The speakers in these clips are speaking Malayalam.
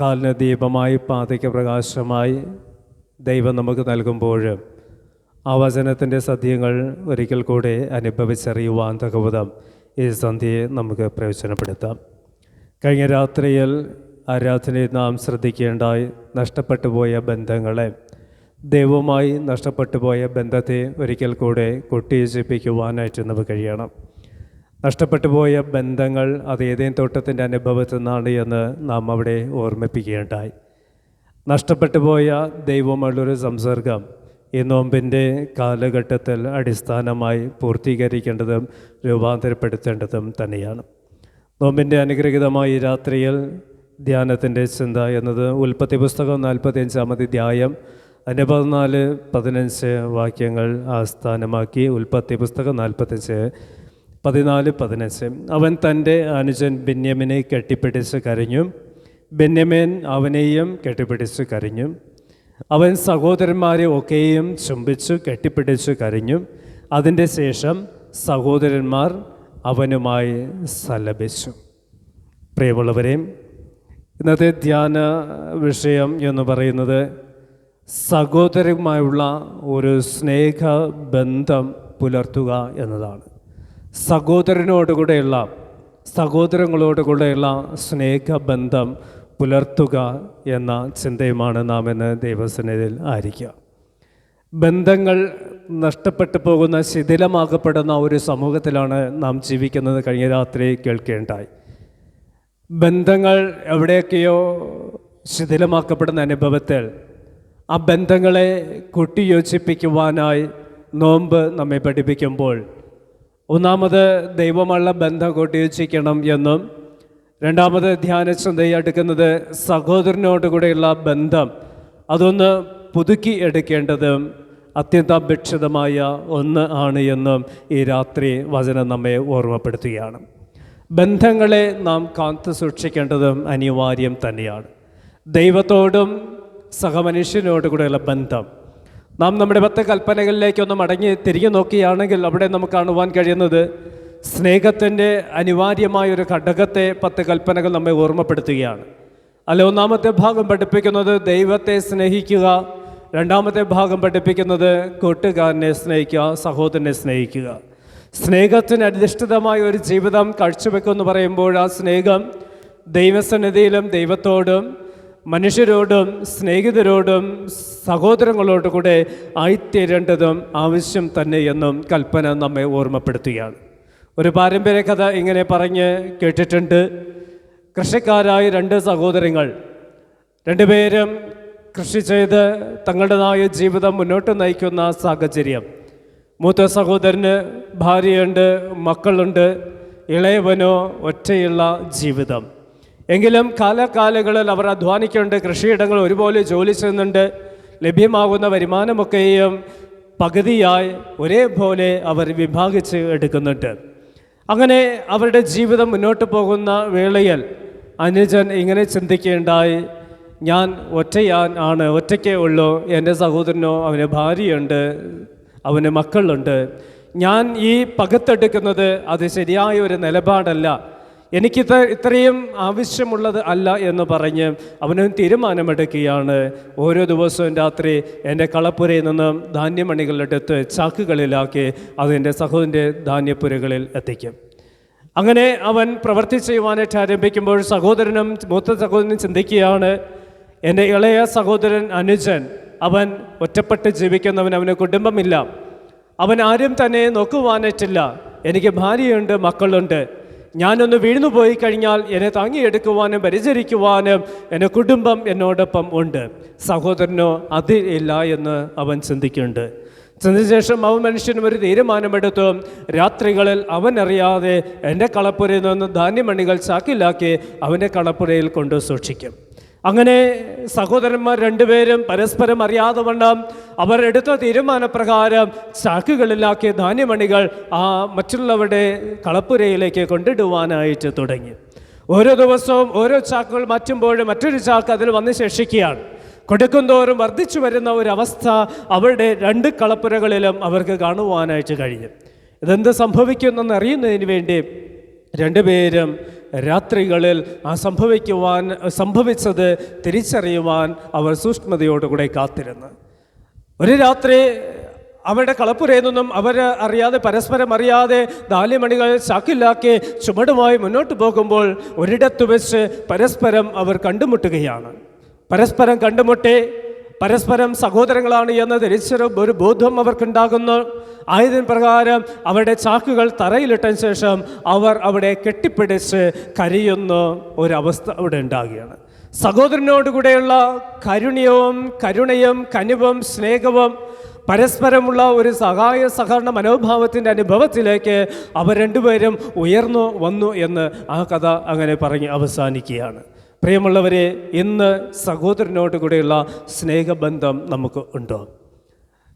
കാലിന് ദീപമായി പാതയ്ക്ക് പ്രകാശമായി ദൈവം നമുക്ക് നൽകുമ്പോൾ ആ വചനത്തിന്റെ സത്യങ്ങൾ ഒരിക്കൽ കൂടെ അനുഭവിച്ചറിയുവാൻ തകവുതം ഈ സന്ധ്യയെ നമുക്ക് പ്രയോജനപ്പെടുത്താം. കഴിഞ്ഞ രാത്രിയിൽ ആരാധനയിൽ നാം ശ്രദ്ധിക്കേണ്ടായി നഷ്ടപ്പെട്ടു പോയ ബന്ധങ്ങളെ ദൈവവുമായി നഷ്ടപ്പെട്ടു പോയ ബന്ധത്തെ ഒരിക്കൽ കൂടെ കൊട്ടിയോജിപ്പിക്കുവാനായിട്ട് നമുക്ക് കഴിയണം. നഷ്ടപ്പെട്ടു പോയ ബന്ധങ്ങൾ അത് ഏതേം തോട്ടത്തിന്റെ അനുഭവത്തിൽ നിന്നാണ് എന്ന് നാം അവിടെ ഓർമ്മിപ്പിക്കുകയുണ്ടായി നഷ്ടപ്പെട്ടു പോയ ദൈവമുള്ളൊരു സംസർഗം ഈ നോമ്പിന്റെ കാലഘട്ടത്തിൽ അടിസ്ഥാനമായി പൂർത്തീകരിക്കേണ്ടതും രൂപാന്തരപ്പെടുത്തേണ്ടതും തന്നെയാണ്. നോമ്പിന്റെ അനുഗ്രഹീതമായ രാത്രിയിൽ ധ്യാനത്തിന്റെ ചിന്ത എന്നത് ഉൽപ്പത്തി പുസ്തകം നാൽപ്പത്തിയഞ്ചാമത് ധ്യായം അതിന്റെ പതിനാല് പതിനഞ്ച് വാക്യങ്ങൾ ആസ്ഥാനമാക്കി ഉൽപ്പത്തി പുസ്തകം നാൽപ്പത്തഞ്ച് പതിനാല് പതിനഞ്ച്. അവൻ തന്റെ അനുജൻ ബെന്യമിനെ കെട്ടിപ്പിടിച്ച് കരഞ്ഞു. ബെന്യമേൻ അവനെയും കെട്ടിപ്പിടിച്ച് കരഞ്ഞു. അവൻ സഹോദരന്മാരെ ഒക്കെയും ചുംബിച്ചു കെട്ടിപ്പിടിച്ചു കരഞ്ഞു. അതിന്റെ ശേഷം സഹോദരന്മാർ അവനുമായി സലപിച്ചു. പ്രിയമുള്ളവരെ ഇന്നത്തെ ധ്യാന വിഷയം എന്ന് പറയുന്നത് സഹോദരമായുള്ള ഒരു സ്നേഹബന്ധം പുലർത്തുക എന്നതാണ്. സഹോദരനോടുകൂടെയുള്ള സഹോദരങ്ങളോടുകൂടെയുള്ള സ്നേഹബന്ധം പുലർത്തുക എന്ന ചിന്തയുമാണ് നാം ഇന്ന് ദൈവസന്നിധിയിൽ ആയിരിക്കുക. ബന്ധങ്ങൾ നഷ്ടപ്പെട്ടു പോകുന്ന ശിഥിലമാക്കപ്പെടുന്ന ഒരു സമൂഹത്തിലാണ് നാം ജീവിക്കുന്നത് കഴിഞ്ഞ രാത്രി കേൾക്കേണ്ടായി. ബന്ധങ്ങൾ എവിടെയൊക്കെയോ ശിഥിലമാക്കപ്പെടുന്ന അനുഭവത്തിൽ ആ ബന്ധങ്ങളെ കൂട്ടിയോജിപ്പിക്കുവാനായി നോമ്പ് നമ്മെ പഠിപ്പിക്കുമ്പോൾ ഒന്നാമത് ദൈവമുള്ള ബന്ധം കൂട്ടിയോജിക്കണം എന്നും രണ്ടാമത് ധ്യാന ചിന്തയെടുക്കുന്നത് സഹോദരനോട് കൂടെയുള്ള ബന്ധം അതൊന്ന് പുതുക്കി എടുക്കേണ്ടതും അത്യന്താപേക്ഷിതമായ ഒന്ന് ആണ് എന്നും ഈ രാത്രി വചനം നമ്മെ ഓർമ്മപ്പെടുത്തുകയാണ്. ബന്ധങ്ങളെ നാം കാത്തു സൂക്ഷിക്കേണ്ടതും അനിവാര്യം തന്നെയാണ്. ദൈവത്തോടും സഹമനുഷ്യനോടുകൂടെയുള്ള ബന്ധം നാം നമ്മുടെ പത്ത് കൽപ്പനകളിലേക്കൊന്ന് മടങ്ങി തിരികെ നോക്കുകയാണെങ്കിൽ അവിടെ നമുക്ക് കാണുവാൻ കഴിയുന്നത് സ്നേഹത്തിന്റെ അനിവാര്യമായ ഒരു ഘടകത്തെ പത്ത് കൽപ്പനകൾ നമ്മെ ഓർമ്മപ്പെടുത്തുകയാണ്. അല്ല ഒന്നാമത്തെ ഭാഗം പഠിപ്പിക്കുന്നത് ദൈവത്തെ സ്നേഹിക്കുക. രണ്ടാമത്തെ ഭാഗം പഠിപ്പിക്കുന്നത് കൂട്ടുകാരനെ സ്നേഹിക്കുക സഹോദരനെ സ്നേഹിക്കുക. സ്നേഹത്തിന് അധിഷ്ഠിതമായ ഒരു ജീവിതം കാഴ്ചവെക്കുമെന്ന് പറയുമ്പോൾ ആ സ്നേഹം ദൈവസന്നിധിയിലും ദൈവത്തോടും മനുഷ്യരോടും സ്നേഹിതരോടും സഹോദരങ്ങളോടും കൂടെ ആയിത്തീരേണ്ടതും ആവശ്യം തന്നെ എന്നും കൽപ്പന നമ്മെ ഓർമ്മപ്പെടുത്തുകയാണ്. ഒരു പാരമ്പര്യ കഥ ഇങ്ങനെ പറഞ്ഞ് കേട്ടിട്ടുണ്ട്. കൃഷിക്കാരായ രണ്ട് സഹോദരങ്ങൾ രണ്ടുപേരും കൃഷി ചെയ്ത് തങ്ങളുടേതായ ജീവിതം മുന്നോട്ട് നയിക്കുന്ന സാഹചര്യം. മൂത്ത സഹോദരന് ഭാര്യയുണ്ട് മക്കളുണ്ട് ഇളയവനോ ഒറ്റയുള്ള ജീവിതം. എങ്കിലും കാലകാലങ്ങളിൽ അവർ അധ്വാനിക്കുന്നുണ്ട് കൃഷിയിടങ്ങൾ ഒരുപോലെ ജോലി ചെയ്യുന്നുണ്ട് ലഭ്യമാകുന്ന വരുമാനമൊക്കെയും പകുതിയായി ഒരേപോലെ അവർ വിഭാഗിച്ച് എടുക്കുന്നുണ്ട്. അങ്ങനെ അവരുടെ ജീവിതം മുന്നോട്ട് പോകുന്ന വേളയിൽ അനുജൻ ഇങ്ങനെ ചിന്തിക്കേണ്ടായി ഞാൻ ഒറ്റയാൻ ആണ് ഒറ്റയ്ക്കേ ഉള്ളൂ എന്റെ സഹോദരനോ അവന് ഭാര്യയുണ്ട് അവന് മക്കളുണ്ട്. ഞാൻ ഈ പകത്തെടുക്കുന്നത് അത് ശരിയായ ഒരു നിലപാടല്ല എനിക്കിത് ഇത്രയും ആവശ്യമുള്ളത് അല്ല എന്ന് പറഞ്ഞ് അവനും തീരുമാനമെടുക്കുകയാണ്. ഓരോ ദിവസവും രാത്രി എന്റെ കളപ്പുരയിൽ നിന്നും ധാന്യമണികളെടുത്ത് ചാക്കുകളിലാക്കി അതെന്റെ സഹോദരന്റെ ധാന്യപ്പുരകളിൽ എത്തിക്കും. അങ്ങനെ അവൻ പ്രവൃത്തി ചെയ്യുവാനായിട്ട് ആരംഭിക്കുമ്പോൾ സഹോദരനും മൂത്ത സഹോദരനും ചിന്തിക്കുകയാണ് എന്റെ ഇളയ സഹോദരൻ അനുജൻ അവൻ ഒറ്റപ്പെട്ട് ജീവിക്കുന്നവൻ അവന് കുടുംബമില്ല. അവൻ ആരും തന്നെ നോക്കുവാനായിട്ടില്ല. എനിക്ക് ഭാര്യയുണ്ട് മക്കളുണ്ട്. ഞാനൊന്ന് വീണു പോയി കഴിഞ്ഞാൽ എന്നെ താങ്ങിയെടുക്കുവാനും പരിചരിക്കുവാനും എന്റെ കുടുംബം എന്നോടൊപ്പം ഉണ്ട്. സഹോദരനോ അതില്ല എന്ന് അവൻ ചിന്തിക്കുന്നുണ്ട്. ചിന്തിച്ച ശേഷം അവൻ മനുഷ്യനും ഒരു തീരുമാനമെടുത്തു. രാത്രികളിൽ അവൻ അറിയാതെ എന്റെ കളപ്പുരയിൽ നിന്ന് ധാന്യമണികൾ ചാക്കിലാക്കി അവന്റെ കളപ്പുരയിൽ കൊണ്ട് സൂക്ഷിക്കും. അങ്ങനെ സഹോദരന്മാർ രണ്ടുപേരും പരസ്പരം അറിയാതെ വണ്ണം അവർ എടുത്ത തീരുമാനപ്രകാരം ചാക്കുകളിലാക്കിയ ധാന്യമണികൾ ആ മറ്റുള്ളവരുടെ കളപ്പുരയിലേക്ക് കൊണ്ടിടുവാനായിട്ട് തുടങ്ങി. ഓരോ ദിവസവും ഓരോ ചാക്കുകൾ മാറ്റുമ്പോഴും മറ്റൊരു ചാക്ക് അതിൽ വന്ന് ശേഷിക്കുകയാണ്. കൊടുക്കുന്തോറും വർദ്ധിച്ചു വരുന്ന ഒരവസ്ഥ അവരുടെ രണ്ട് കളപ്പുരകളിലും അവർക്ക് കാണുവാനായിട്ട് കഴിയും. ഇതെന്ത് സംഭവിക്കുന്നെന്ന് അറിയുന്നതിന് വേണ്ടി രണ്ടുപേരും രാത്രികളിൽ ആ സംഭവിക്കുവാൻ സംഭവിച്ചത് തിരിച്ചറിയുവാൻ അവർ സൂക്ഷ്മതയോടുകൂടെ കാത്തിരുന്നു. ഒരു രാത്രി അവരുടെ കളപ്പുരയിൽ നിന്നും അവർ അറിയാതെ പരസ്പരം അറിയാതെ നാലുമണികൾ ചാക്കിലാക്കി ചുമടുമായി മുന്നോട്ട് പോകുമ്പോൾ ഒരിടത്ത് വെച്ച് പരസ്പരം അവർ കണ്ടുമുട്ടുകയാണ്. പരസ്പരം കണ്ടുമുട്ടി പരസ്പരം സഹോദരങ്ങളാണ് എന്ന തിരിച്ചൊരു ഒരു ബോധം അവർക്കുണ്ടാകുന്നു. ആയതിന് പ്രകാരം അവരുടെ ചാക്കുകൾ തറയിലിട്ടതിന് ശേഷം അവർ അവിടെ കെട്ടിപ്പിടിച്ച് കരയുന്ന ഒരവസ്ഥ അവിടെ ഉണ്ടാകുകയാണ്. സഹോദരനോടുകൂടെയുള്ള കരുണ്യവും കരുണയും കനിവും സ്നേഹവും പരസ്പരമുള്ള ഒരു സഹായ സഹകരണ മനോഭാവത്തിന്റെ അനുഭവത്തിലേക്ക് അവർ രണ്ടുപേരും ഉയർന്നു വന്നു എന്ന് ആ കഥ അങ്ങനെ പറഞ്ഞ് അവസാനിക്കുകയാണ്. പ്രിയമുള്ളവരെ ഇന്ന് സഹോദരനോട് കൂടെയുള്ള സ്നേഹബന്ധം നമുക്ക് ഉണ്ടോ?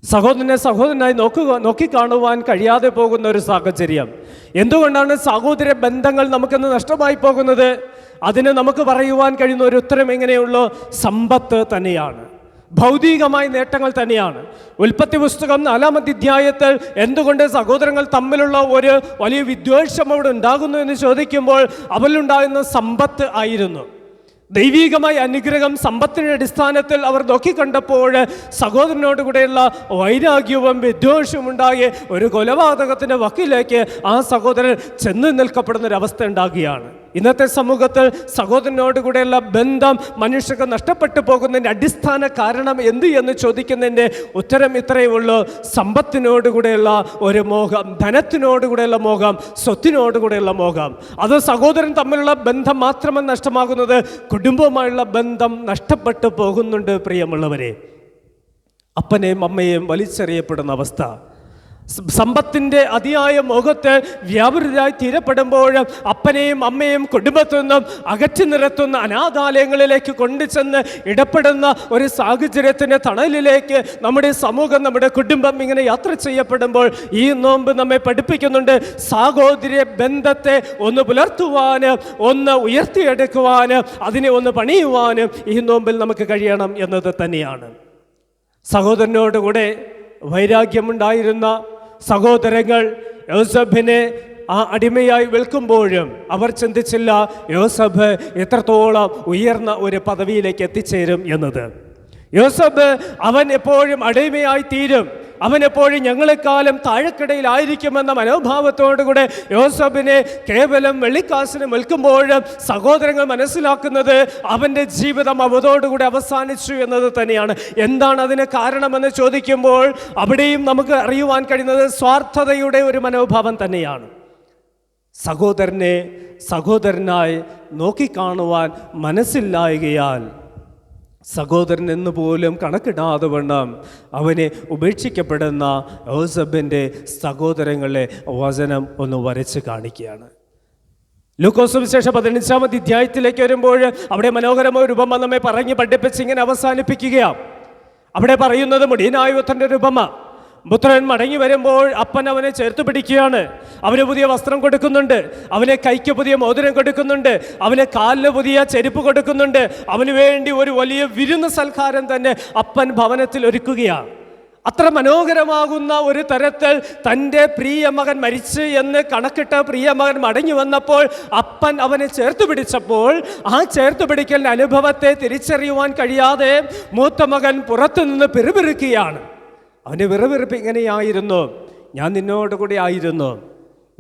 സഹോദരനെ സഹോദരനായി നോക്കുക നോക്കിക്കാണുവാൻ കഴിയാതെ പോകുന്ന ഒരു സാഹചര്യം. എന്തുകൊണ്ടാണ് സഹോദര ബന്ധങ്ങൾ നമുക്കിന്ന് നഷ്ടമായി പോകുന്നത്? അതിന് നമുക്ക് പറയുവാൻ കഴിയുന്ന ഒരു ഉത്തരം എങ്ങനെയുള്ളൂ സമ്പത്ത് തന്നെയാണ്. ഭൗതികമായ നേട്ടങ്ങൾ തന്നെയാണ്. ഉൽപ്പത്തി പുസ്തകം നാലാമത്തെ അധ്യായത്തിൽ എന്തുകൊണ്ട് സഹോദരങ്ങൾ തമ്മിലുള്ള ഒരു വലിയ വിദ്വേഷം അവിടെ ഉണ്ടാകുന്നു എന്ന് ചോദിക്കുമ്പോൾ അവരിലുണ്ടാകുന്ന സമ്പത്ത് ആയിരുന്നു. ദൈവീകമായ അനുഗ്രഹം സമ്പത്തിന്റെ അടിസ്ഥാനത്തിൽ അവർ നോക്കിക്കണ്ടപ്പോൾ സഹോദരനോട് കൂടെയുള്ള വൈരാഗ്യവും വിദ്വേഷവും ഉണ്ടായി ഒരു കൊലപാതകത്തിന്റെ വക്കിലേക്ക് ആ സഹോദരൻ ചെന്ന് നിൽക്കപ്പെടുന്ന ഒരു അവസ്ഥ ഉണ്ടാകുകയാണ്. ഇന്നത്തെ സമൂഹത്തിൽ സഹോദരനോട് കൂടെയുള്ള ബന്ധം മനുഷ്യർക്ക് നഷ്ടപ്പെട്ടു പോകുന്നതിന്റെ അടിസ്ഥാന കാരണം എന്ത് എന്ന് ചോദിക്കുന്നതിന്റെ ഉത്തരം ഇത്രയേ ഉള്ളൂ. സമ്പത്തിനോട് കൂടെയുള്ള ഒരു മോഹം ധനത്തിനോട് കൂടെയുള്ള മോഹം സ്വത്തിനോട് കൂടെയുള്ള മോഹം. അത് സഹോദരൻ തമ്മിലുള്ള ബന്ധം മാത്രമല്ല നഷ്ടമാകുന്നത് കുടുംബവുമായുള്ള ബന്ധം നഷ്ടപ്പെട്ടു പോകുന്നുണ്ട് പ്രിയമുള്ളവരെ. അപ്പനെയും അമ്മയെയും വലിച്ചെറിയപ്പെടുന്ന അവസ്ഥ. സമ്പത്തിന്റെ അതിയായ മോഹത്തെ വ്യാപൃതരായി തീരപ്പെടുമ്പോൾ അപ്പനെയും അമ്മയും കുടുംബത്തിൽ നിന്നും അകറ്റി നിരത്തുന്ന അനാഥാലയങ്ങളിലേക്ക് കൊണ്ടുചെന്ന് ഇടപെടുന്ന ഒരു സാഹചര്യത്തിന്റെ തണലിലേക്ക് നമ്മുടെ സമൂഹം നമ്മുടെ കുടുംബം ഇങ്ങനെ യാത്ര ചെയ്യപ്പെടുമ്പോൾ ഈ നോമ്പ് നമ്മെ പഠിപ്പിക്കുന്നുണ്ട്. സാഹോദര്യ ബന്ധത്തെ ഒന്ന് പുലർത്തുവാൻ ഒന്ന് ഉയർത്തിയെടുക്കുവാൻ അതിനെ ഒന്ന് പണിയുവാനും ഈ നോമ്പിൽ നമുക്ക് കഴിയണം എന്നത് തന്നെയാണ്. സഹോദരനോടുകൂടെ വൈരാഗ്യമുണ്ടായിരുന്ന സഹോദരങ്ങൾ യോസഫിനെ ആ അടിമയായി വിൽക്കുമ്പോഴും അവർ ചിന്തിച്ചില്ല യോസഫ് എത്രത്തോളം ഉയർന്ന ഒരു പദവിയിലേക്ക് എത്തിച്ചേരും എന്നത്. യോസഫ് അവൻ എപ്പോഴും അടിമയായി തീരും. അവൻ എപ്പോഴും ഞങ്ങളെക്കാലം താഴെക്കിടയിലായിരിക്കുമെന്ന മനോഭാവത്തോടുകൂടെ യോസഫിനെ കേവലം വെള്ളിക്കാസിന് വിൽക്കുമ്പോഴും സഹോദരങ്ങൾ മനസ്സിലാക്കുന്നത് അവന്റെ ജീവിതം അവതോടുകൂടി അവസാനിച്ചു എന്നത് തന്നെയാണ്. എന്താണ് അതിന് കാരണമെന്ന് ചോദിക്കുമ്പോൾ അവിടെയും നമുക്ക് അറിയുവാൻ കഴിയുന്നത് സ്വാർത്ഥതയുടെ ഒരു മനോഭാവം തന്നെയാണ്. സഹോദരനെ സഹോദരനായി നോക്കിക്കാണുവാൻ മനസ്സില്ലായകയാൽ സഹോദരൻ എന്ന് പോലും കണക്കിടാതെ വണ്ണം അവനെ ഉപേക്ഷിക്കപ്പെടുന്ന യോസബിന്റെ സഹോദരങ്ങളെ വചനം ഒന്ന് വരച്ച് കാണിക്കുകയാണ്. ലൂക്കോസ് വിശേഷം പതിനഞ്ചാമത് അധ്യായത്തിലേക്ക് വരുമ്പോൾ അവിടെ മനോഹരമായ രൂപമ നമ്മെ പറഞ്ഞ് പഠിപ്പിച്ച് ഇങ്ങനെ അവസാനിപ്പിക്കുകയാണ്. അവിടെ പറയുന്നത് മുടിയനായുധന്റെ ഒരു ഉപമ. പുത്രൻ മടങ്ങി വരുമ്പോൾ അപ്പൻ അവനെ ചേർത്ത് പിടിക്കുകയാണ്. അവന് പുതിയ വസ്ത്രം കൊടുക്കുന്നുണ്ട്. അവനെ കൈക്ക് പുതിയ മോതിരം കൊടുക്കുന്നുണ്ട്. അവന് കാലിന് പുതിയ ചെരുപ്പ് കൊടുക്കുന്നുണ്ട്. അവന് വേണ്ടി ഒരു വലിയ വിരുന്ന് സൽക്കാരം തന്നെ അപ്പൻ ഭവനത്തിൽ ഒരുക്കുകയാണ്. അത്ര മനോഹരമാകുന്ന ഒരു തരത്തിൽ തന്റെ പ്രിയ മകൻ മരിച്ചു എന്ന് കണക്കിട്ട പ്രിയ മകൻ മടങ്ങി വന്നപ്പോൾ അപ്പൻ അവനെ ചേർത്ത് പിടിച്ചപ്പോൾ ആ ചേർത്ത് പിടിക്കലിന്റെ അനുഭവത്തെ തിരിച്ചറിയുവാൻ കഴിയാതെ മൂത്ത മകൻ പുറത്തു നിന്ന് പിറുപിറുക്കുകയാണ്. അവന്റെ വിറവിറപ്പ് ഇങ്ങനെയായിരുന്നു. ഞാൻ നിന്നോട് കൂടി ആയിരുന്നു.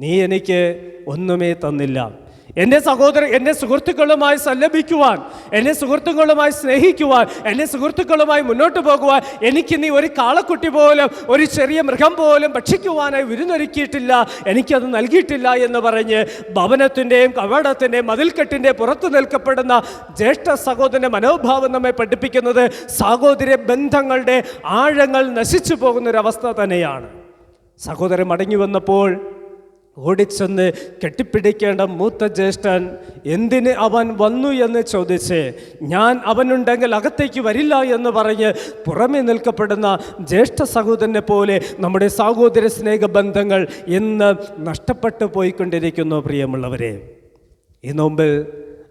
നീ എനിക്ക് ഒന്നുമേ തന്നില്ല. എന്റെ സഹോദരൻ എന്റെ സുഹൃത്തുക്കളുമായി സല്ലപിക്കുവാൻ എന്റെ സുഹൃത്തുക്കളുമായി സ്നേഹിക്കുവാൻ എന്റെ സുഹൃത്തുക്കളുമായി മുന്നോട്ട് പോകുവാൻ എനിക്ക് നീ ഒരു കാളക്കുട്ടി പോലും ഒരു ചെറിയ മൃഗം പോലും ഭക്ഷിക്കുവാനായി വിരുന്നൊരുക്കിയിട്ടില്ല. എനിക്കത് നൽകിയിട്ടില്ല എന്ന് പറഞ്ഞ് ഭവനത്തിന്റെയും കവാടത്തിന്റെയും മതിൽക്കെട്ടിന്റെ പുറത്തു നിൽക്കപ്പെടുന്ന ജ്യേഷ്ഠ സഹോദരന്റെ മനോഭാവം നമ്മെ പഠിപ്പിക്കുന്നത് സഹോദര ബന്ധങ്ങളുടെ ആഴങ്ങൾ നശിച്ചു പോകുന്നൊരവസ്ഥ തന്നെയാണ്. സഹോദരൻ മടങ്ങി വന്നപ്പോൾ ഓടിച്ചെന്ന് കെട്ടിപ്പിടിക്കേണ്ട മൂത്ത ജ്യേഷ്ഠൻ എന്തിന് അവൻ വന്നു എന്ന് ചോദിച്ച് ഞാൻ അവനുണ്ടെങ്കിൽ അകത്തേക്ക് വരില്ല എന്ന് പറഞ്ഞ് പുറമേ നിൽക്കപ്പെടുന്ന ജ്യേഷ്ഠ സഹോദരനെ പോലെ നമ്മുടെ സാഹോദര്യ സ്നേഹബന്ധങ്ങൾ ഇന്ന് നഷ്ടപ്പെട്ടു പോയിക്കൊണ്ടിരിക്കുന്നു പ്രിയമുള്ളവരെ. ഈ നോമ്പിൽ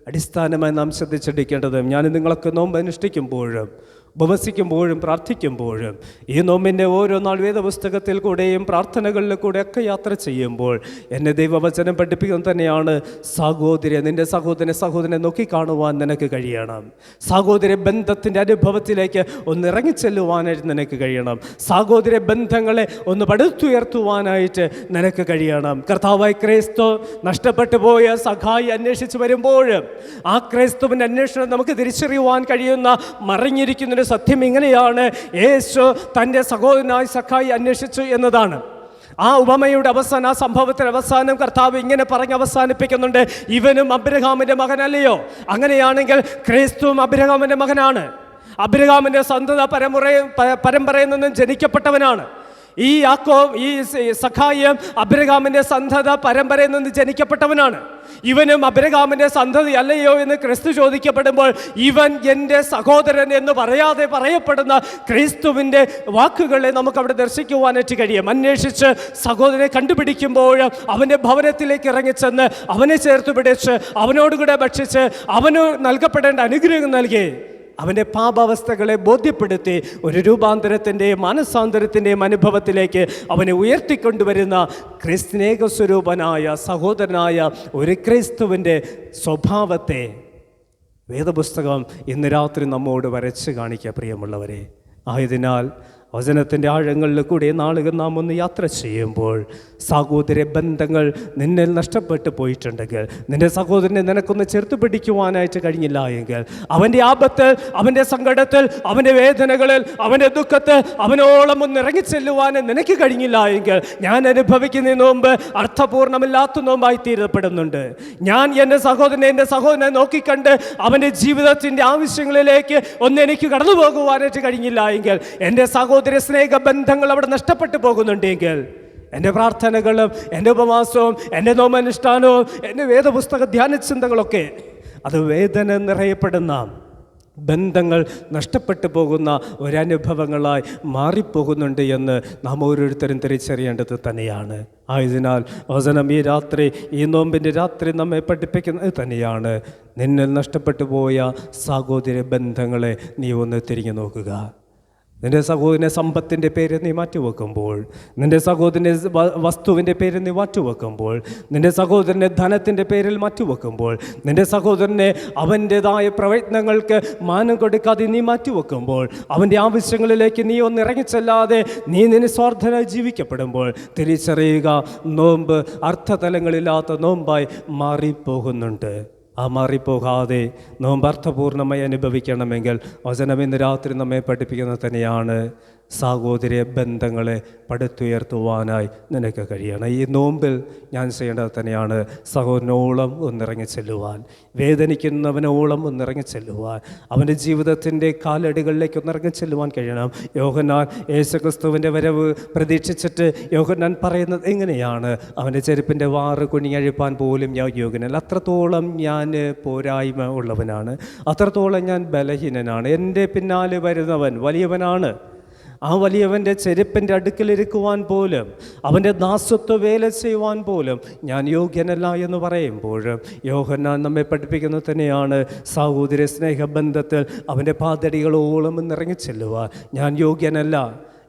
അടിസ്ഥാനമായി നാം ശ്രദ്ധിച്ചെടുക്കേണ്ടത് ഞാൻ നിങ്ങളൊക്കെ നോമ്പ് അനുഷ്ഠിക്കുമ്പോഴും ഉപവസിക്കുമ്പോഴും പ്രാർത്ഥിക്കുമ്പോഴും ഈ നോമ്പിന്റെ ഓരോ നാൾ വേദപുസ്തകത്തിൽ കൂടെയും പ്രാർത്ഥനകളിൽ കൂടെയൊക്കെ യാത്ര ചെയ്യുമ്പോൾ എന്നെ ദൈവവചനം പഠിപ്പിക്കുന്നത് തന്നെയാണ് സഹോദരി നിന്റെ സഹോദരനെ സഹോദരനെ നോക്കിക്കാണുവാൻ നിനക്ക് കഴിയണം. സഹോദര ബന്ധത്തിന്റെ അനുഭവത്തിലേക്ക് ഒന്ന് ഇറങ്ങിച്ചെല്ലുവാനായിട്ട് നിനക്ക് കഴിയണം. സഹോദര ബന്ധങ്ങളെ ഒന്ന് പടുത്തുയർത്തുവാനായിട്ട് നിനക്ക് കഴിയണം. കർത്താവായി ക്രൈസ്തോ നഷ്ടപ്പെട്ടു പോയ സഖായി അന്വേഷിച്ച് വരുമ്പോഴും ആ ക്രൈസ്തുവിന്റെ അന്വേഷണം നമുക്ക് തിരിച്ചറിയുവാൻ കഴിയുന്ന മറിഞ്ഞിരിക്കുന്നൊരു സത്യം ഇങ്ങനെയാണ്. യേശു തന്റെ സഹോദരനായി സഖായി അന്വേഷിച്ചു എന്നതാണ്. ആ ഉപമയുടെ അവസാനം ആ സംഭവത്തിന്റെ അവസാനം കർത്താവ് ഇങ്ങനെ പറഞ്ഞ് അവസാനിപ്പിക്കുന്നുണ്ട്. ഇവനും അബ്രഹാമിന്റെ മകനല്ലയോ? അങ്ങനെയാണെങ്കിൽ ക്രിസ്തുവും അബ്രഹാമിന്റെ മകനാണ്. അബ്രഹാമിന്റെ സന്തത പരമ്പര പ- പരമ്പരയിൽ നിന്നും ജനിക്കപ്പെട്ടവനാണ്. ഈ യാക്കോ ഈ സഖായം അബ്രഹാമിന്റെ സന്ധത പരമ്പരയിൽ നിന്ന് ജനിക്കപ്പെട്ടവനാണ്. ഇവനും അബ്രഹാമിന്റെ സന്തതി അല്ലയോ എന്ന് ക്രിസ്തു ചോദിക്കപ്പെടുമ്പോൾ ഇവൻ എന്റെ സഹോദരൻ എന്ന് പറയാതെ പറയപ്പെടുന്ന ക്രിസ്തുവിന്റെ വാക്കുകളെ നമുക്ക് അവിടെ ദർശിക്കുവാനായിട്ട് കഴിയും. അന്വേഷിച്ച് സഹോദരനെ കണ്ടുപിടിക്കുമ്പോൾ അവന്റെ ഭവനത്തിലേക്ക് ഇറങ്ങിച്ചെന്ന് അവനെ ചേർത്ത് പിടിച്ച് അവനോടുകൂടെ ഭക്ഷിച്ച് അവന് നൽകപ്പെടേണ്ട അനുഗ്രഹം നൽകി. അവന്റെ പാപാവസ്ഥകളെ ബോധ്യപ്പെടുത്തി ഒരു രൂപാന്തരത്തിന്റെയും മാനസാന്തരത്തിന്റെയും അനുഭവത്തിലേക്ക് അവനെ ഉയർത്തിക്കൊണ്ടുവരുന്ന ക്രിസ്തനേക സ്വരൂപനായ സഹോദരനായ ഒരു ക്രിസ്തുവിന്റെ സ്വഭാവത്തെ വേദപുസ്തകം ഇന്ന് രാത്രി നമ്മോട് വരച്ച് കാണിക്കുക പ്രിയമുള്ളവരെ. ആയതിനാൽ വചനത്തിന്റെ ആഴങ്ങളിൽ കൂടി നാളുകൾ നാം ഒന്ന് യാത്ര ചെയ്യുമ്പോൾ സഹോദര ബന്ധങ്ങൾ നിന്നെ നഷ്ടപ്പെട്ടു പോയിട്ടുണ്ടെങ്കിൽ നിന്റെ സഹോദരനെ നിനക്കൊന്ന് ചേർത്ത് പിടിക്കുവാനായിട്ട് കഴിഞ്ഞില്ല എങ്കിൽ അവന്റെ ആപത്തിൽ അവന്റെ സങ്കടത്തിൽ അവന്റെ വേദനകളിൽ അവന്റെ ദുഃഖത്തിൽ അവനോളം ഒന്ന് ഇറങ്ങിച്ചെല്ലുവാൻ നിനക്ക് കഴിഞ്ഞില്ല എങ്കിൽ ഞാൻ അനുഭവിക്കുന്ന നോമ്പ് അർത്ഥപൂർണമില്ലാത്ത നോമ്പായി തീരപ്പെടുന്നുണ്ട്. ഞാൻ എന്റെ സഹോദരനെ എന്റെ സഹോദരനെ നോക്കിക്കണ്ട് അവന്റെ ജീവിതത്തിന്റെ ആവശ്യങ്ങളിലേക്ക് ഒന്ന് എനിക്ക് കടന്നു പോകുവാനായിട്ട് കഴിഞ്ഞില്ല എങ്കിൽ എന്റെ സഹോദര സ്നേഹ ബന്ധങ്ങൾ അവിടെ നഷ്ടപ്പെട്ടു പോകുന്നുണ്ടെങ്കിൽ എന്റെ പ്രാർത്ഥനകളും എന്റെ ഉപവാസവും എന്റെ നോമനുഷ്ഠാനവും എന്റെ വേദപുസ്തക ധ്യാന ചിന്തകളൊക്കെ അത് വേദന നിറയപ്പെടുന്ന ബന്ധങ്ങൾ നഷ്ടപ്പെട്ടു പോകുന്ന ഒരനുഭവങ്ങളായി മാറിപ്പോകുന്നുണ്ട് എന്ന് നാം ഓരോരുത്തരും തിരിച്ചറിയേണ്ടത് തന്നെയാണ്. ആയതിനാൽ വചനം ഈ രാത്രി ഈ നോമ്പിന്റെ രാത്രി നമ്മെ പഠിപ്പിക്കുന്നത് തന്നെയാണ്. നിന്നിൽ നഷ്ടപ്പെട്ടു പോയ സാഹോദര്യ ബന്ധങ്ങളെ നീ ഒന്ന് തിരിഞ്ഞു നോക്കുക. നിന്റെ സഹോദരനെ സമ്പത്തിന്റെ പേര് നീ മാറ്റിവെക്കുമ്പോൾ നിന്റെ സഹോദരനെ വസ്തുവിന്റെ പേര് നീ മാറ്റിവെക്കുമ്പോൾ നിന്റെ സഹോദരനെ ധനത്തിന്റെ പേരിൽ മാറ്റിവെക്കുമ്പോൾ നിന്റെ സഹോദരനെ അവന്റെതായ പ്രയത്നങ്ങൾക്ക് മാനം കൊടുക്കാതെ നീ മാറ്റിവെക്കുമ്പോൾ അവന്റെ ആവശ്യങ്ങളിലേക്ക് നീ ഒന്ന് ഇറങ്ങിച്ചെല്ലാതെ നീ നിന്നെ സ്വാർത്ഥനായി ജീവിക്കപ്പെടുമ്പോൾ തിരിച്ചറിയുക നോമ്പ് അർത്ഥതലങ്ങളില്ലാത്ത നോമ്പായി മാറിപ്പോകുന്നുണ്ട്. ആ മാറിപ്പോകാതെ നോമ്പ് അർത്ഥപൂർണമായി അനുഭവിക്കണമെങ്കിൽ വചനം ഇന്ന് രാത്രി നമ്മെ പഠിപ്പിക്കുന്നത് തന്നെയാണ്. സാഹോദര്യ ബന്ധങ്ങളെ പടുത്തുയർത്തുവാനായി നിനക്ക് കഴിയണം. ഈ നോമ്പിൽ ഞാൻ ചെയ്യേണ്ടത് തന്നെയാണ് സഹോദരനോളം ഒന്നിറങ്ങി ചെല്ലുവാൻ വേദനിക്കുന്നവനോളം ഒന്നിറങ്ങി ചെല്ലുവാൻ അവന്റെ ജീവിതത്തിന്റെ കാലടികളിലേക്ക് ഒന്നിറങ്ങി ചെല്ലുവാൻ കഴിയണം. യോഹന്നാൻ യേശുക്രിസ്തുവിന്റെ വരവ് പ്രതീക്ഷിച്ചിട്ട് യോഹന്നാൻ പറയുന്നത് എങ്ങനെയാണ് അവന്റെ ചെരുപ്പിന്റെ വാറ് കുണിയഴിപ്പാൻ പോലും ഞാൻ യോഗ്യനല്ല. അത്രത്തോളം ഞാൻ പോരായ്മ ഉള്ളവനാണ്. അത്രത്തോളം ഞാൻ ബലഹീനനാണ്. എന്റെ പിന്നാലെ വരുന്നവൻ വലിയവനാണ്. ആ വലിയവന്റെ ചെരുപ്പിന്റെ അടുക്കലിരിക്കുവാൻ പോലും അവന്റെ ദാസത്വ വേല ചെയ്യുവാൻ പോലും ഞാൻ യോഗ്യനല്ല എന്ന് പറയുമ്പോഴും യോഹന്നാൻ നമ്മെ പഠിപ്പിക്കുന്നത് തന്നെയാണ്. സഹോദര സ്നേഹബന്ധത്തിൽ അവന്റെ പാതടികളോളം ഇറങ്ങി ചെല്ലുവാൻ ഞാൻ യോഗ്യനല്ല.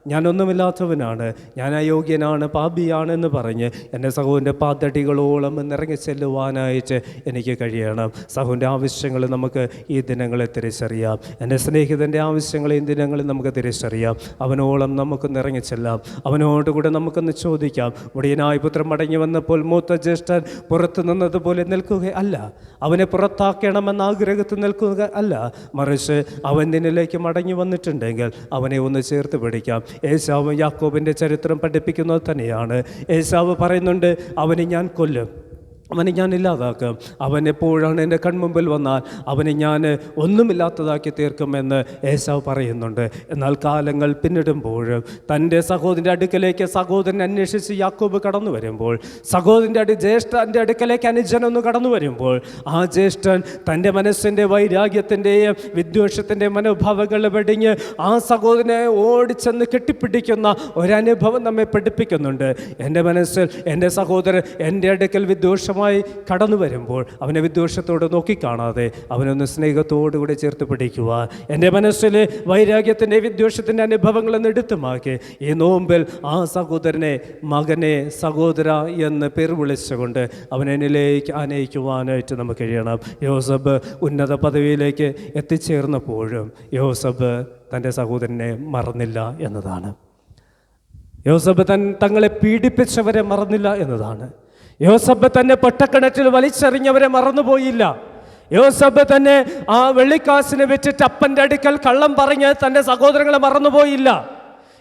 ഞാനൊന്നുമില്ലാത്തവനാണ്. ഞാൻ അയോഗ്യനാണ് പാപിയാണ് എന്ന് പറഞ്ഞ് എന്റെ സഹോദരന്റെ പാതടികളോളം ഇറങ്ങി ചെല്ലുവാനായിട്ട് എനിക്ക് കഴിയണം. സഹോദരന്റെ ആവശ്യങ്ങൾ നമുക്ക് ഈ ദിനങ്ങളെ തിരിച്ചറിയാം. എന്റെ സ്നേഹിതന്റെ ആവശ്യങ്ങൾ ഈ ദിനങ്ങളിൽ നമുക്ക് തിരിച്ചറിയാം. അവനോളം നമുക്കൊന്ന് ഇറങ്ങി ചെല്ലാം. അവനോട് കൂടെ നമുക്കൊന്ന് ചോദിക്കാം. മുടിയനായ പുത്രൻ മടങ്ങി വന്നപ്പോൾ മൂത്ത ജ്യേഷ്ഠൻ പുറത്തു നിന്നതുപോലെ നിൽക്കുക അല്ല. അവനെ പുറത്താക്കണമെന്ന ആഗ്രഹത്തിൽ നിൽക്കുക അല്ല. മറിച്ച് അവൻ നിന്നിലേക്ക് മടങ്ങി വന്നിട്ടുണ്ടെങ്കിൽ അവനെ ഒന്ന് ചേർത്ത് പിടിക്കാം. ഏശാവ് യാക്കോബിന്റെ ചരിത്രം പഠിപ്പിക്കുന്നത് തന്നെയാണ്. ഏശാവ് പറയുന്നുണ്ട് അവനെ ഞാൻ കൊല്ലും. അവനെ ഞാൻ ഇല്ലാതാക്കും. അവൻ എപ്പോഴാണ് എന്റെ കൺമുമ്പിൽ വന്നാൽ അവനെ ഞാൻ ഒന്നുമില്ലാത്തതാക്കി തീർക്കുമെന്ന് ഏശാവ് പറയുന്നുണ്ട്. എന്നാൽ കാലങ്ങൾ പിന്നിടുമ്പോഴും തന്റെ സഹോദരന്റെ അടുക്കലേക്ക് സഹോദരൻ അന്വേഷിച്ച് യാക്കോബ് കടന്നു വരുമ്പോൾ സഹോദരന്റെ അടി ജ്യേഷ്ഠന്റെ അടുക്കലേക്ക് അനുജനൊന്ന് കടന്നു വരുമ്പോൾ ആ ജ്യേഷ്ഠൻ തന്റെ മനസ്സിന്റെ വൈരാഗ്യത്തിന്റെയും വിദ്വേഷത്തിന്റെയും മനോഭാവങ്ങൾ വെടിഞ്ഞ് ആ സഹോദരനെ ഓടിച്ചെന്ന് കെട്ടിപ്പിടിക്കുന്ന ഒരനുഭവം നമ്മെ പഠിപ്പിക്കുന്നുണ്ട്. എന്റെ മനസ്സിൽ എന്റെ സഹോദരൻ എന്റെ അടുക്കൽ വിദ്വേഷമായി ആവശ്യമായി കടന്നു വരുമ്പോൾ അവനെ വിദ്വേഷത്തോട് നോക്കിക്കാണാതെ അവനൊന്ന് സ്നേഹത്തോടുകൂടി ചേർത്ത് പിടിക്കുക. എന്റെ മനസ്സിൽ വൈരാഗ്യത്തിന്റെ വിദ്വേഷത്തിന്റെ അനുഭവങ്ങളെന്ന് എടുത്തു ഈ നോമ്പിൽ ആ സഹോദരനെ മകനെ സഹോദര എന്ന് പേർ വിളിച്ചുകൊണ്ട് അവനെന്നിലേക്ക് ആനയിക്കുവാനായിട്ട് നമുക്ക് കഴിയണം. യോസബ് ഉന്നത പദവിയിലേക്ക് എത്തിച്ചേർന്നപ്പോഴും യോസബ് തന്റെ സഹോദരനെ മറന്നില്ല എന്നതാണ്. യോസബ് തൻ തങ്ങളെ പീഡിപ്പിച്ചവരെ മറന്നില്ല എന്നതാണ്. യോസഫ് തന്നെ പൊട്ടക്കിണറ്റിൽ വലിച്ചെറിഞ്ഞവരെ മറന്നുപോയില്ല. യോസബ് തന്നെ ആ വെള്ളിക്കാശിനെ വെച്ചിട്ട് അപ്പന്റെ അടുക്കൽ കള്ളം പറഞ്ഞ് തന്റെ സഹോദരങ്ങളെ മറന്നുപോയില്ല.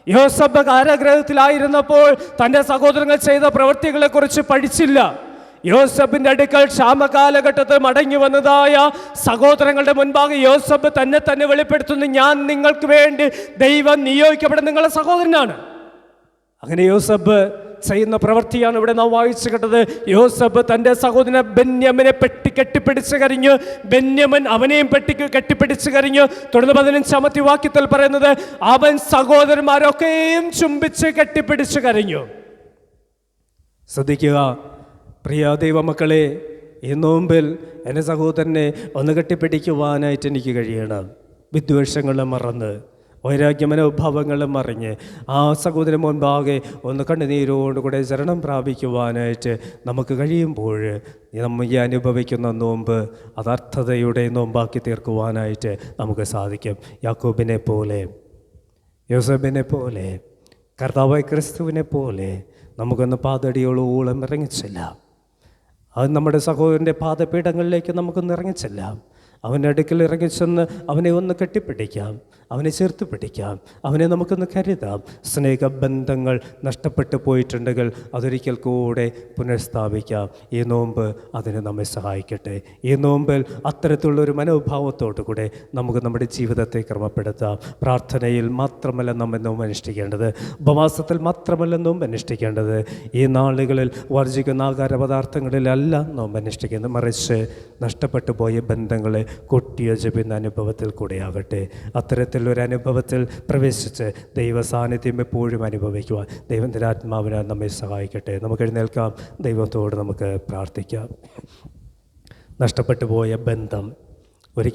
യോസബ് കാരാഗ്രഹത്തിലായിരുന്നപ്പോൾ തന്റെ സഹോദരങ്ങൾ ചെയ്ത പ്രവൃത്തികളെക്കുറിച്ച് പഠിച്ചില്ല. യോസഫിന്റെ അടുക്കൽ ക്ഷാമകാലഘട്ടത്തിൽ മടങ്ങി വന്നതായ സഹോദരങ്ങളുടെ മുൻപാകെ യോസഫ് തന്നെ തന്നെ വെളിപ്പെടുത്തുന്നു ഞാൻ നിങ്ങൾക്ക് വേണ്ടി ദൈവം നിയോഗിക്കപ്പെടുന്ന നിങ്ങളുടെ സഹോദരനാണ്. അങ്ങനെ യോസബ് ചെയ്യുന്ന പ്രവൃത്തിയാണ് ഇവിടെ നാം വായിച്ചു കേട്ടത്. യോസബ് തന്റെ സഹോദരൻ ബെന്യമനെ പെട്ടി കെട്ടിപ്പിടിച്ച് കരിഞ്ഞു. ബെന്യമൻ അവനെയും പെട്ടി കെട്ടിപ്പിടിച്ച് കരിഞ്ഞു. തുടർന്ന് പതിനഞ്ചാമത്തെ വാക്യത്തിൽ പറയുന്നത് അവൻ സഹോദരന്മാരൊക്കെയും ചുംബിച്ച് കെട്ടിപ്പിടിച്ച് കരിഞ്ഞു. ശ്രദ്ധിക്കുക പ്രിയ ദൈവമക്കളെ ഈ നോമ്പിൽ എന്റെ സഹോദരനെ ഒന്ന് കെട്ടിപ്പിടിക്കുവാനായിട്ട് എനിക്ക് കഴിയണം. വിദ്വേഷങ്ങളെ മറന്ന് വൈരാഗ്യ മനോഭാവങ്ങളും മറിഞ്ഞ് ആ സഹോദരൻ മുൻപാകെ ഒന്ന് കണ്ണുനീരോടുകൂടെ ശരണം പ്രാപിക്കുവാനായിട്ട് നമുക്ക് കഴിയുമ്പോൾ നമ്മൾ ഈ അനുഭവിക്കുന്ന നോമ്പ് അത് അർത്ഥതയുടെ നോമ്പാക്കി തീർക്കുവാനായിട്ട് നമുക്ക് സാധിക്കും. യാക്കോബിനെ പോലെ യോസഫിനെ പോലെ കർത്താവായ ക്രിസ്തുവിനെ പോലെ നമുക്കൊന്ന് പാതടിയോളോളം ഇറങ്ങിച്ചില്ല അത് നമ്മുടെ സഹോദരന്റെ പാദപീഠങ്ങളിലേക്ക് നമുക്കൊന്ന് ഇറങ്ങിച്ചെല്ലാം അവന്റെ അടുക്കൽ ഇറങ്ങിച്ചെന്ന് അവനെ ഒന്ന് കെട്ടിപ്പിടിക്കാം. അവനെ ചേർത്ത് പിടിക്കാം. അവനെ നമുക്കൊന്ന് കരുതാം. സ്നേഹബന്ധങ്ങൾ നഷ്ടപ്പെട്ടു പോയിട്ടുണ്ടെങ്കിൽ അതൊരിക്കൽ കൂടെ പുനഃസ്ഥാപിക്കാം. ഈ നോമ്പ് അതിനെ നമ്മെ സഹായിക്കട്ടെ. ഈ നോമ്പിൽ അത്തരത്തിലുള്ളൊരു മനോഭാവത്തോടു കൂടെ നമുക്ക് നമ്മുടെ ജീവിതത്തെ ക്രമപ്പെടുത്താം. പ്രാർത്ഥനയിൽ മാത്രമല്ല നമ്മെ നോമ്പ് അനുഷ്ഠിക്കേണ്ടത്. ഉപവാസത്തിൽ മാത്രമല്ല നോമ്പ് അനുഷ്ഠിക്കേണ്ടത്. ഈ നാളുകളിൽ വർജിക്കുന്ന ആകാര പദാർത്ഥങ്ങളിലല്ല നോമ്പ് അനുഷ്ഠിക്കുന്നത് മറിച്ച് നഷ്ടപ്പെട്ടു പോയ ബന്ധങ്ങളെ കൊട്ടിയ ജപിന്ന അനുഭവത്തിൽ കൂടെയാകട്ടെ. അത്തരത്തിലൊരു അനുഭവത്തിൽ പ്രവേശിച്ച് ദൈവ സാന്നിധ്യം എപ്പോഴും അനുഭവിക്കുവാൻ ദൈവത്തിന്റെ ആത്മാവിനാൽ നമ്മെ സഹായിക്കട്ടെ. നമുക്ക് എഴുന്നേൽക്കാം. ദൈവത്തോട് നമുക്ക് പ്രാർത്ഥിക്കാം. നഷ്ടപ്പെട്ടു പോയ ബന്ധം ഒരിക്കൽ